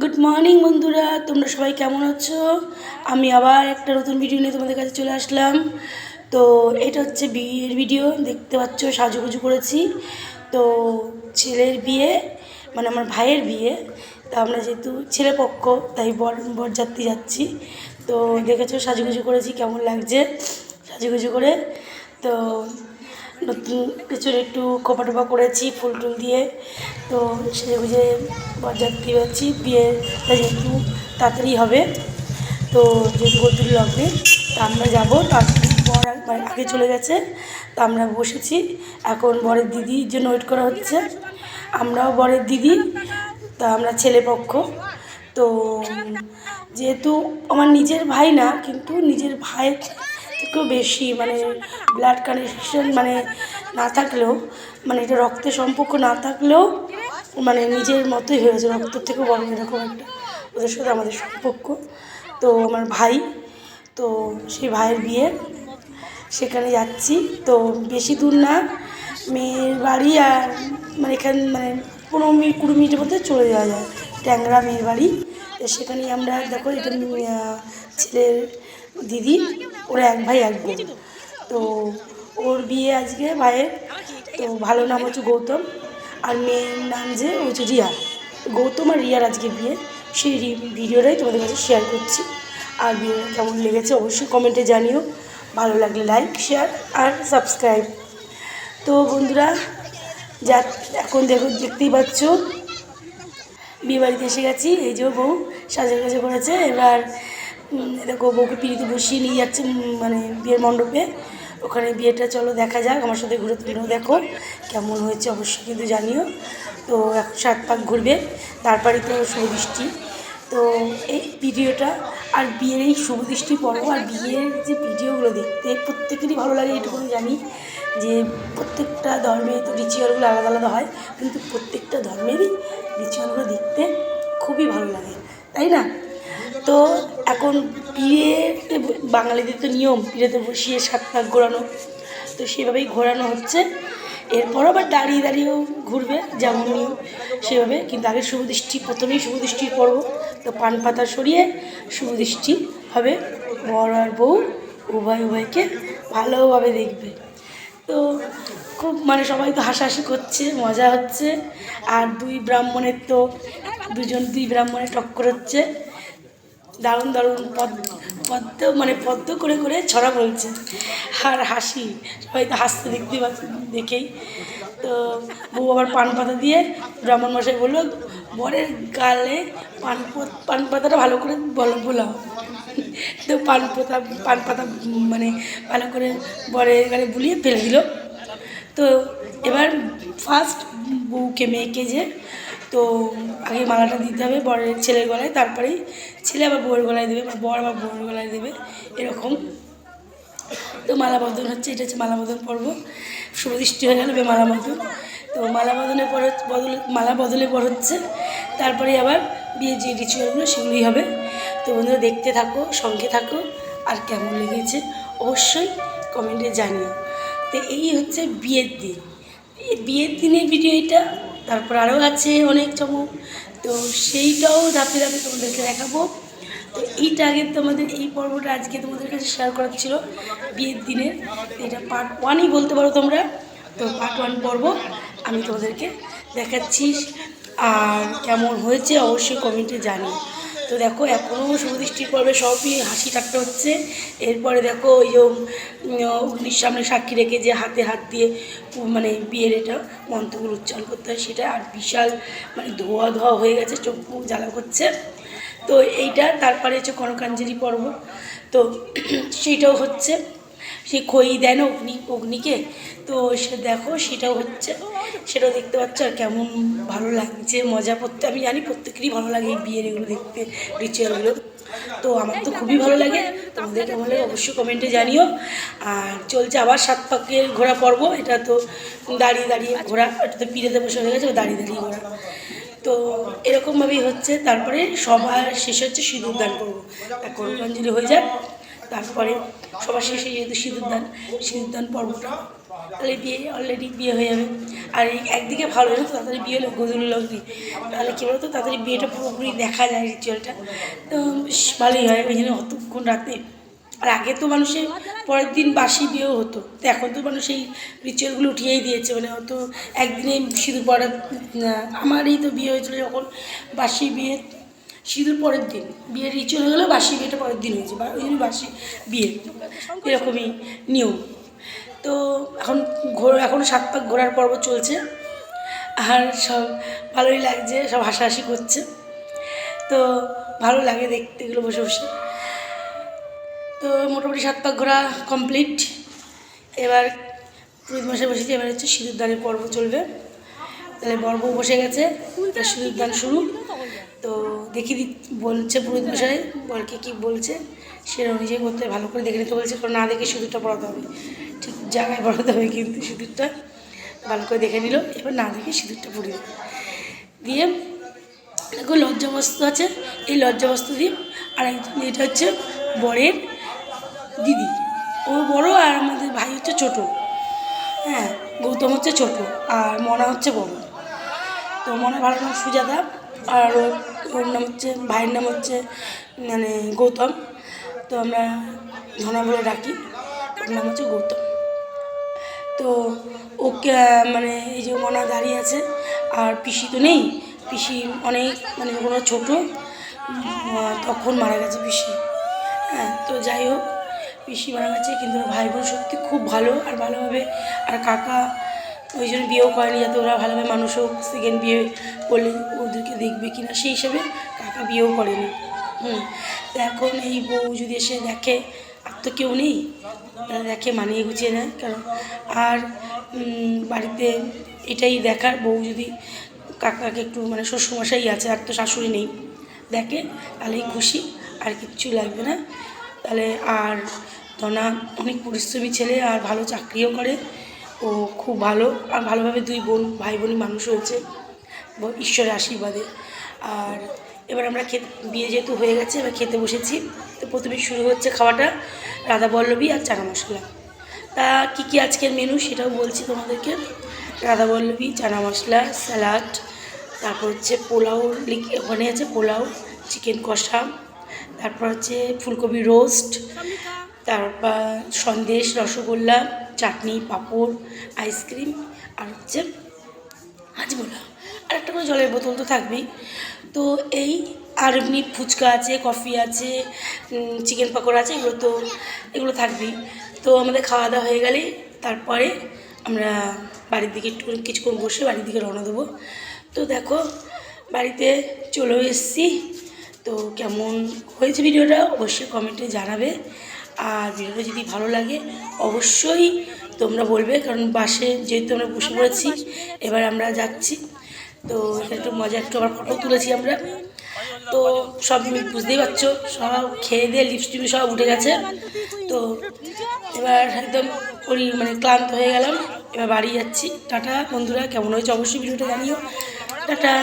Good morning বন্ধুরা। তোমরা সবাই কেমন আছো? আমি আবার একটা নতুন ভিডিও নিয়ে তোমাদের কাছে চলে আসলাম। তো এটা হচ্ছে বিয়ের ভিডিও দেখতে পাচ্ছ, সাজুগুজু করেছি। তো ছেলের বিয়ে মানে আমার ভাইয়ের বিয়ে। তা আমরা যেহেতু ছেলে পক্ষ, তাই বর, বরযাত্রী যাচ্ছি। তো দেখেছ, সাজুগুজু করেছি, কেমন লাগছে সাজুগুজু করে। তো নতুন পেছনে একটু খোপা টোপা করেছি, ফুল টুল দিয়ে। তো সেজে গুজে বরযাত্রী হচ্ছি বিয়েটা যেহেতু তাড়াতাড়ি হবে। তো যেহেতু গোদুর লগ্নে তা আমরা যাব, তার বর একবার আগে চলে গেছে, তা আমরা বসেছি। এখন বরের দিদির জন্য ওয়েট করা হচ্ছে। আমরাও বরের দিদি, তা আমরা ছেলে পক্ষ। তো যেহেতু আমার নিজের ভাই না, কিন্তু নিজের ভাইয়ের থেকেও বেশি মানে ব্লাড কানেকশন মানে না থাকলেও মানে এটা রক্তের সম্পর্ক না থাকলেও মানে নিজের মতোই হয়েছে রক্তের থেকেও বড় এরকম একটা ওদের সাথে আমাদের সম্পর্ক। তো আমার ভাই, তো সেই ভাইয়ের বিয়ে, সেখানে যাচ্ছি। তো বেশি দূর না, মেয়ের বাড়ি আর মানে এখান মানে পনেরো মিনিট, কুড়ি মিনিটের মধ্যে চলে যাওয়া যায়। ট্যাংরা মেয়ের বাড়ি। তো সেখানেই আমরা, দেখো, এটা ছেলের দিদি। ওরা এক ভাই, এক বোন। তো ওর বিয়ে আজকে ভাইয়ের। তো ভালো নাম হচ্ছে গৌতম। আর মেয়ের নাম যে হচ্ছে রিয়া। গৌতম আর রিয়ার আজকে বিয়ে। সেই ভিডিওটাই তোমাদের কাছে শেয়ার করছি। আর ভিডিওটা কেমন লেগেছে অবশ্যই কমেন্টে জানিও। ভালো লাগলে লাইক শেয়ার আর সাবস্ক্রাইব তো বন্ধুরা, যা এখন দেখো, দেখতেই পাচ্ছ। বিয়ে বাড়িতে এসে গেছি। এই যে বউ সাজা গাজা করেছে। এবার দেখো, বউকে পিড়িতে বসিয়ে নিয়ে যাচ্ছে মানে বিয়ের মণ্ডপে। ওখানে বিয়েটা, চলো দেখা যাক, আমার সাথে ঘুরে তুলেও দেখো কেমন হয়েছে, অবশ্যই কিন্তু জানিও। তো এখন সাত পাক ঘুরবে তারপরে তো শুভদৃষ্টি তো এই ভিডিওটা, আর বিয়ের এই শুভদৃষ্টি পর্ব আর বিয়ের যে ভিডিওগুলো দেখতে প্রত্যেকেরই ভালো লাগে এটুকুনি জানি যে প্রত্যেকটা ধর্মের তো রিচুয়ালগুলো আলাদা আলাদা হয়, কিন্তু প্রত্যেকটা ধর্মেরই রিচুয়ালগুলো দেখতে খুবই ভালো লাগে, তাই না? তো এখন বিয়েতে বাঙালিদের তো নিয়ম, বিয়েতে বসিয়ে সাত পাক ঘোরানো। তো সেভাবেই ঘোরানো হচ্ছে। এরপর আবার দাঁড়িয়ে দাঁড়িয়েও ঘুরবে যেমন সেভাবে। কিন্তু আগে শুভদৃষ্টি, প্রথমেই শুভদৃষ্টির পর্ব। তো পান পাতা সরিয়ে শুভদৃষ্টি হবে। বর আর বউ উভয় উভয়কে ভালোভাবে দেখবে। তো খুব মানে সবাই তো হাসাহাসি করছে, মজা হচ্ছে। আর দুই ব্রাহ্মণের তো, দুজন দুই ব্রাহ্মণের টক্কর হচ্ছে। দারুণ দারুণ, পদ, পদ্ম মানে পদ্ম করে করে ছড়া বলছে। আর হাসি, সবাই তো হাসতে দেখতে পাচ্ছে দেখেই। তো বউ আবার পান পাতা দিয়ে ব্রাহ্মণ মশাই বলল, বরের গালে পান পান পাতাটা ভালো করে বলো, বোলাও। তো পান পাতা পান পাতা মানে ভালো করে বরের গালে বুলিয়ে ফেলে দিল। তো এবার ফার্স্ট বউকে মেয়েকে যে তো আগে মালাটা দিতে হবে, বরের ছেলের গলায়, তারপরেই ছেলে আবার বউয়ের গলায় দেবে বা বর আবার বউয়ের গলায় দেবে, এরকম। তো মালা বদল হচ্ছে, এটা হচ্ছে মালা বদল পর্ব শুভদৃষ্টি হয়ে গেল মালা বদল তো মালা বদলের পর বদল, মালা বদলের পর হচ্ছে, তারপরে আবার বিয়ের যে রিচুয়ালগুলো সেগুলোই হবে। তো বন্ধুরা, দেখতে থাকো, সঙ্গে থাকো, আর কেমন লেগেছে অবশ্যই কমেন্টে জানিও। তো এই হচ্ছে বিয়ের দিন। এই বিয়ের দিনের ভিডিও এটা তারপর আরও আছে অনেক চমক। তো সেইটাও ধাপে ধাপে তোমাদেরকে দেখাবো। তো এইটা আগে তোমাদের এই পর্বটা আজকে তোমাদের কাছে শেয়ার করার ছিল বিয়ের দিনের। এটা পার্ট ওয়ানই বলতে পারো তোমরা। তো পার্ট ওয়ান পর্ব আমি তোমাদেরকে দেখাচ্ছি। আর কেমন হয়েছে অবশ্যই কমেন্টে জানি তো দেখো এখনও শুভদৃষ্টির পর্বে সবই হাসি ঠাট্টা হচ্ছে। এরপরে দেখো, ওই যে অগ্নির সামনে সাক্ষী রেখে যে হাতে হাত দিয়ে মানে বিয়ের এটা মন্ত্রগুলো উচ্চারণ করতে হয়, সেটা আর বিশাল মানে ধোয়া ধোয়া হয়ে গেছে, চোখ জ্বালা করছে। তো এইটা, তারপরে হচ্ছে কনকাঞ্জলি পর্ব। তো সেইটাও হচ্ছে। সে খই দেন অগ্নি, অগ্নিকে। তো সে দেখো সেটাও হচ্ছে সেটাও দেখতে পাচ্ছ আর কেমন ভালো লাগছে, মজা করতে আমি জানি প্রত্যেকেরই ভালো লাগে এই বিয়ের এগুলো দেখতে রিচুয়ালগুলো তো আমার তো খুবই ভালো লাগে। তোমাদের কেমন লাগে অবশ্যই কমেন্টে জানিও। আর চলছে আবার সাত পাকের ঘোরা পর্ব। এটা তো দাঁড়িয়ে দাঁড়িয়ে ঘোরা এটা তো পিড়েতে বসে হয়ে গেছে, দাঁড়িয়ে দাঁড়িয়ে ঘোরা তো এরকমভাবেই হচ্ছে। তারপরে সবার শেষে হচ্ছে, সিঁদুর দান করব। এখন অঞ্জলি হয়ে যাক। তারপরে সবার শেষে যেহেতু সিঁদুর দান সিঁদুর দান পর্বটা তাহলে বিয়ে অলরেডি বিয়ে হয়ে যাবে। আর একদিকে ভালো তো তাড়াতাড়ি বিয়ে হলে গজুলি লগদি তাহলে কী বলতো? তাড়াতাড়ি বিয়েটা পুরোপুরি দেখা যায় রিচুয়ালটা তো ভালোই হয়, ওই জন্য অতক্ষণ রাতে। আর আগে তো মানুষের পরের দিন বাসি বিয়েও হতো। তো এখন তো মানুষ এই রিচুয়ালগুলো উঠিয়েই দিয়েছে মানে অত একদিনে সিঁদুর পড়া আমারই তো বিয়ে হয়েছিল যখন বাসি বিয়ে সিঁদুর পরের দিন, বিয়ের রিচুয়াল হয়ে গেলো বাসি বিয়েটা পরের দিন হয়েছে, বা ওই জন্য বাসি বিয়ে, এরকমই নিয়ম। তো এখন ঘোর, এখন সাত পাক ঘোরার পর্ব চলছে, আর সব ভালোই লাগছে, সব হাসাহাসি করছে। তো ভালো লাগে দেখতে এগুলো বসে বসে। তো মোটামুটি সাত পাক ঘোরা কমপ্লিট এবার পুরোহিত মশাই বসেছে, এবার হচ্ছে সিঁদুর দানের পর্ব চলবে। তাহলে বর্ব বসে গেছে তার সিঁদুর দান শুরু। দেখি দি বলছে পুরোহিত মশাই বরকে কী বলছে সে অনুযায়ী করতে হবে, ভালো করে দেখে নিতে বলছে কারণ না দেখে সিঁদুরটা পড়াতে হবে। ঠিক জায়গায় পড়াতে হবে কিন্তু সিঁদুরটা ভালো করে দেখে নিল এবার না দেখে সিঁদুরটা দেবে। দিয়ে দেখো লজ্জা বস্তু আছে এই লজ্জা বস্তু দিয়ে আর একজন এটা হচ্ছে বরের দিদি। ও বড় আর আমাদের ভাই হচ্ছে ছোট। হ্যাঁ গৌতম হচ্ছে ছোট আর মনা হচ্ছে বড়। তো মনে ভালো নাম সুজাতা আর ওর- ওর নাম হচ্ছে, ভাইয়ের নাম হচ্ছে মানে গৌতম। তো আমরা ধনা বলে ডাকি, ওর নাম হচ্ছে গৌতম। তো ওকে মানে এই যে মনা দাঁড়িয়ে আছে, আর পিসি তো নেই, পিসি অনেক মানে কোনো ছোটো তখন মারা গেছে পিসি। হ্যাঁ তো যাই হোক, পিসি মারা গেছে, কিন্তু ভাই বোন সত্যি খুব ভালো, আর ভালোভাবে, আর কাকা ওই জন্য বিয়েও করেনি যাতে ওরা ভালোভাবে মানুষ হোক সেকেন্ড বিয়ে করলে ওদেরকে দেখবে কিনা, সেই হিসেবে কাকা বিয়েও করেনি। হুম এখন এই বউ যদি এসে দেখে, আর তো কেউ নেই, তারা দেখে মানিয়ে গুছিয়ে নেয়, কারণ আর বাড়িতে এটাই দেখার বউ যদি কাকাকে একটু মানে শ্বশুরমশাই আছে, আর তো শাশুড়ি নেই, দেখে তাহলেই খুশি, আর কিচ্ছু লাগবে না। তাহলে আর ধনা অনেক পরিশ্রমী ছেলে, আর ভালো চাকরিও করে ও খুব ভালো, আর ভালোভাবে দুই বোন, ভাই বোনই মানুষ হয়েছে ঈশ্বরের আশীর্বাদে। আর এবার আমরা খেতে, বিয়ে যেহেতু হয়ে গেছে, এবার খেতে বসেছি। তো প্রথমে শুরু হচ্ছে খাওয়াটা রাধা বল্লভী আর চানা মশলা। তা কী কী আজকের মেনু সেটাও বলছি তোমাদেরকে। রাধা বল্লভী, চানা মশলা, স্যালাড, তারপর হচ্ছে পোলাও ওখানে আছে পোলাও, চিকেন কষা, তারপর হচ্ছে ফুলকপি রোস্ট তারপর সন্দেশ, রসগোল্লা চাটনি, পাঁপড়, আইসক্রিম আর হচ্ছে হাজমোলা আর একটা করে জলের বোতল তো থাকবেই। তো এই আর এমনি ফুচকা আছে, কফি আছে চিকেন পকোড়া আছে, এগুলো তো, এগুলো থাকবেই। তো আমাদের খাওয়া দাওয়া হয়ে গেলেই তারপরে আমরা বাড়ির দিকে একটু কিছুক্ষণ বসে বাড়ির দিকে রওনা দেবো। তো দেখো, বাড়িতে চলেও এসেছি। তো কেমন হয়েছে ভিডিওটা অবশ্যই কমেন্টে জানাবে। আর ভিডিওটা যদি ভালো লাগে, অবশ্যই তোমরা বলবে, কারণ বাসে যেহেতু আমরা বসে পড়েছি, এবার আমরা যাচ্ছি। তো এখানে একটু মজা, একটু আবার ফটো তুলেছি আমরা। তো সব বুঝতেই পারছ, সব খেয়ে দিয়ে লিপস্টিক সব উঠে গেছে। তো এবার একদম ওই মানে ক্লান্ত হয়ে গেলাম, এবার বাড়ি যাচ্ছি। টাটা বন্ধুরা, কেমন হয়েছে অবশ্যই ভিডিওটা জানিও। টাটা।